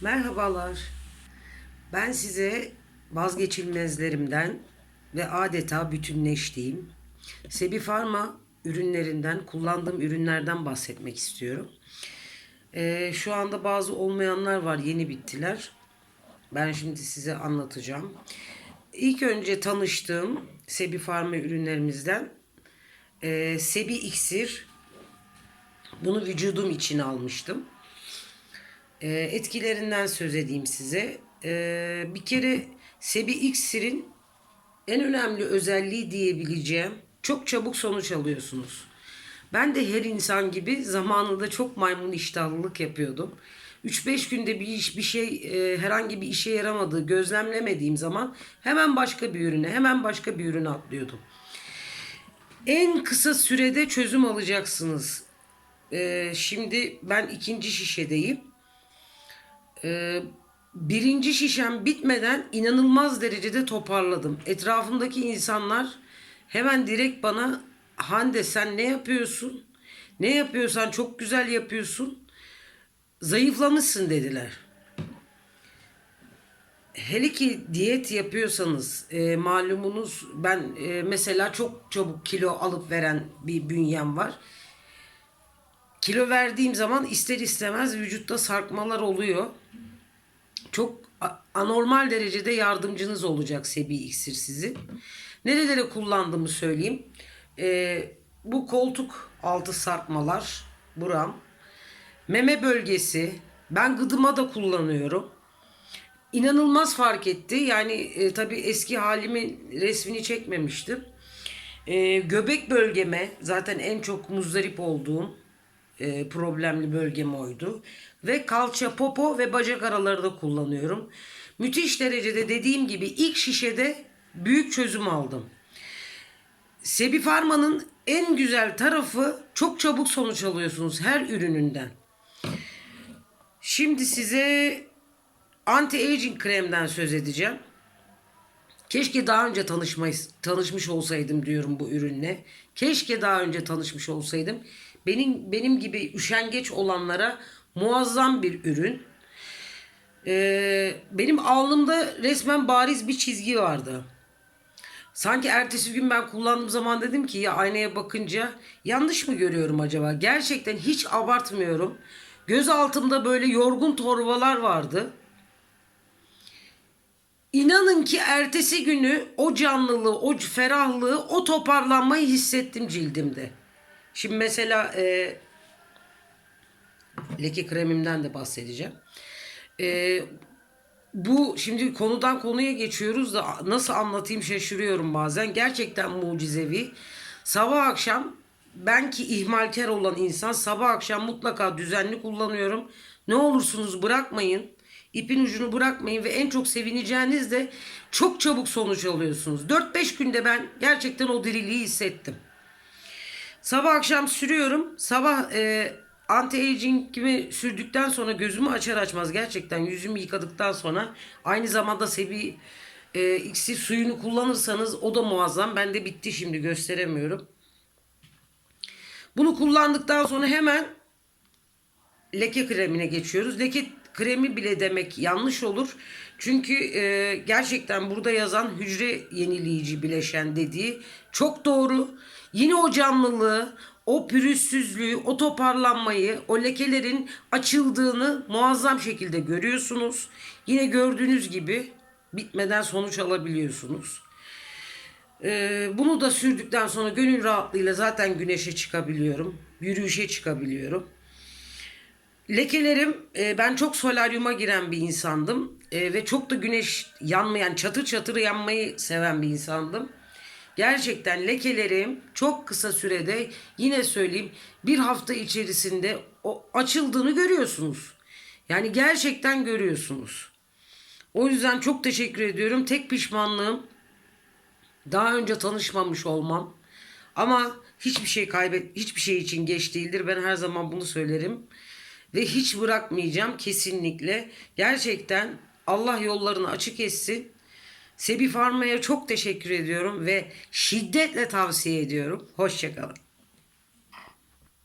Merhabalar. Ben size vazgeçilmezlerimden ve adeta bütünleştiğim Sebi Pharma ürünlerinden, kullandığım ürünlerden bahsetmek istiyorum. Ee, şu anda bazı olmayanlar var, yeni bittiler. Ben şimdi size anlatacağım. İlk önce tanıştığım Sebi Pharma ürünlerimizden e, Sebi İksir. Bunu vücudum için almıştım. E, etkilerinden söz edeyim size. E, bir kere Sebi İksir'in en önemli özelliği diyebileceğim çok çabuk sonuç alıyorsunuz. Ben de her insan gibi zamanında çok maymun iştahlılık yapıyordum. 3-5 günde bir iş bir şey e, herhangi bir işe yaramadığı gözlemlemediğim zaman hemen başka bir ürüne hemen başka bir ürüne atlıyordum. En kısa sürede çözüm alacaksınız. E, şimdi ben ikinci şişedeyim. E, birinci şişem bitmeden inanılmaz derecede toparladım. Etrafımdaki insanlar hemen direkt bana Hande sen ne yapıyorsun? Ne yapıyorsan çok güzel yapıyorsun. Zayıflamışsın dediler. Hele ki diyet yapıyorsanız e, malumunuz ben e, mesela çok çabuk kilo alıp veren bir bünyem var. Kilo verdiğim zaman ister istemez vücutta sarkmalar oluyor. Çok anormal derecede yardımcınız olacak Sebi iksir sizin. Nerelere kullandığımı söyleyeyim. E, bu koltuk altı sarkmalar, buram, meme bölgesi, ben gıdıma da kullanıyorum. İnanılmaz fark etti. Yani e, tabii eski halimin resmini çekmemiştim. E, göbek bölgeme zaten en çok muzdarip olduğum e, problemli bölgem oydu. Ve kalça, popo ve bacak araları da kullanıyorum. Müthiş derecede dediğim gibi ilk şişede büyük çözüm aldım. Sebi Pharma'nın en güzel tarafı çok çabuk sonuç alıyorsunuz her ürününden. Şimdi size anti-aging kremden söz edeceğim. Keşke daha önce tanışmayı, tanışmış olsaydım diyorum bu ürünle. Keşke daha önce tanışmış olsaydım. Benim benim gibi üşengeç olanlara muazzam bir ürün. Ee, benim alnımda resmen bariz bir çizgi vardı. Sanki ertesi gün ben kullandığım zaman dedim ki ya aynaya bakınca yanlış mı görüyorum acaba? Gerçekten hiç abartmıyorum. Göz altımda böyle yorgun torbalar vardı. İnanın ki ertesi günü o canlılığı, o ferahlığı, o toparlanmayı hissettim cildimde. Şimdi mesela e, leke kremimden de bahsedeceğim. E, bu şimdi konudan konuya geçiyoruz da nasıl anlatayım şaşırıyorum bazen. Gerçekten mucizevi. Sabah akşam ben ki ihmalkar olan insan sabah akşam mutlaka düzenli kullanıyorum. Ne olursunuz bırakmayın. İpin ucunu bırakmayın ve en çok sevineceğiniz de çok çabuk sonuç alıyorsunuz. 4-5 günde ben gerçekten o diriliği hissettim. Sabah akşam sürüyorum. Sabah e, anti-aging'imi sürdükten sonra gözümü açar açmaz gerçekten yüzümü yıkadıktan sonra aynı zamanda sebi e, iksir suyunu kullanırsanız o da muazzam. Bende bitti şimdi gösteremiyorum. Bunu kullandıktan sonra hemen leke kremine geçiyoruz. Leke kremi bile demek yanlış olur. Çünkü e, gerçekten burada yazan hücre yenileyici bileşen dediği çok doğru. Yine o canlılığı, o pürüzsüzlüğü, o toparlanmayı, o lekelerin açıldığını muazzam şekilde görüyorsunuz. Yine gördüğünüz gibi bitmeden sonuç alabiliyorsunuz. Ee, bunu da sürdükten sonra gönül rahatlığıyla zaten güneşe çıkabiliyorum. Yürüyüşe çıkabiliyorum. Lekelerim e, ben çok solaryuma giren bir insandım. E, ve çok da güneş yanmayan çatır çatır yanmayı seven bir insandım. Gerçekten lekelerim çok kısa sürede yine söyleyeyim bir hafta içerisinde o açıldığını görüyorsunuz. Yani gerçekten görüyorsunuz. O yüzden çok teşekkür ediyorum. Tek pişmanlığım daha önce tanışmamış olmam. Ama hiçbir şey kaybet hiçbir şey için geç değildir. Ben her zaman bunu söylerim ve hiç bırakmayacağım kesinlikle. Gerçekten Allah yollarını açık etsin. Sebi Pharma'ya çok teşekkür ediyorum ve şiddetle tavsiye ediyorum. Hoşçakalın.